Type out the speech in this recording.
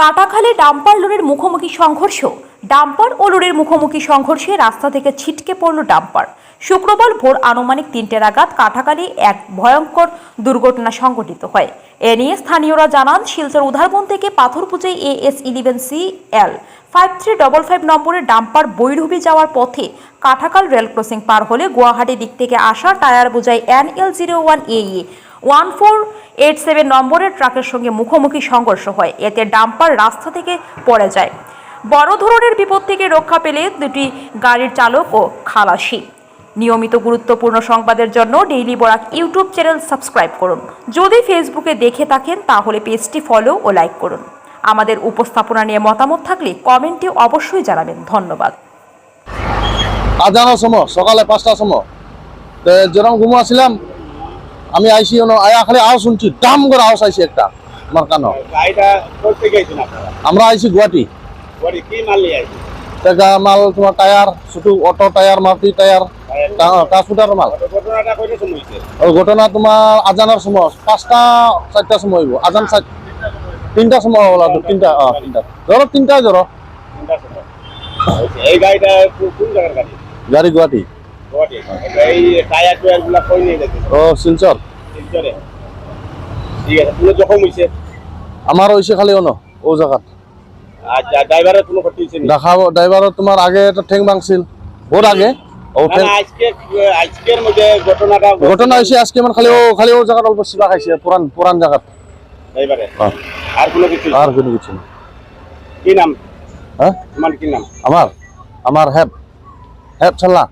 Katakhali dumper লরির মুখোমুখি সংঘর্ষ। ডাম্পার ও লরির মুখোমুখি সংঘর্ষে রাস্তা থেকে ছিটকে পড়ল ডাম্পার। শুক্রবার ভোর আনুমানিক তিনটে নাগাদ কাটাখালী এক ভয়ঙ্কর দুর্ঘটনা সংঘটিত হয়। এ নিয়ে স্থানীয়রা জানান, শিলচর উধারবন থেকে Patharpujai S eleven C L five three double five নম্বরের ডাম্পার বৈরুবি যাওয়ার পথে কাঠাকাল রেল ক্রসিং পার হলে গুয়াহাটি দিক থেকে আসা টায়ার বোঝাই N L zero one A. One four eight seven নম্বরের ট্রাকের সঙ্গে মুখোমুখি সংঘর্ষ হয়। এতে ডাম্পার রাস্তা থেকে পড়ে যায়। বড় ধরনের বিপদ থেকে রক্ষা পেলে দুটি গাড়ির চালক ও খালাসি। নিয়মিত গুরুত্বপূর্ণ সংবাদের জন্য daily Barak YouTube channel subscribe করুন। যদি ফেসবুকে দেখে থাকেন, তাহলে পেজটি ফলো ও লাইক করুন। আমাদের উপস্থাপনা নিয়ে মতামত থাকলে কমেন্টে অবশ্যই জানাবেন। ধন্যবাদ। আজানোর সময়, সকালে পাঁচটার সময়। যেরকম ঘুমো আমি আইসি খালি আওয়াজ শুনছি ডাম করে আওয়াজ আইসি একটা আমার কানো। আমরা আইসি গুয়াহাটি। মাল তোমার টায়ার শুধু auto tyre Maruti tyre transporter মাল। ঘটনা তোমার আজানোর সময় পাঁচটা চারটার সময় হইব। আজান চার তিনটার সময় তো তিনটা অ তিনটা। ধরো তিনটায় ধরো। এই গাড়িটা গাড়ি গুয়াহাটি। এই টায়ার টুয়ারগুলা কই নিয়ে গেছে? ও শিলচর? শিলচরে। ঠিক আছে পুরো জখম হয়েছে আমার হয়েছে খালি অন ও জায়গাত আচ্ছা ড্রাইভারের কোনো ক্ষতি হয়েছে না? দেখাবো তোমার আগে একটা ঠেং ভাঙছিল বহুত আগে। আজকে আজকের মধ্যে ঘটনাটা ঘটনা হয়েছে আজকে মানে খালি ও খালি ও জায়গাত অল্প সিবা খাইছে পুরান পুরান জায়গাত। ড্রাইভারে হ্যাঁ। আর কোনো কিছু আর কোনো কিছু না। কি নাম? হ্যাঁ? তোমার কি নাম? আমার? আমার হ্যাপ হ্যাপ চাল্লা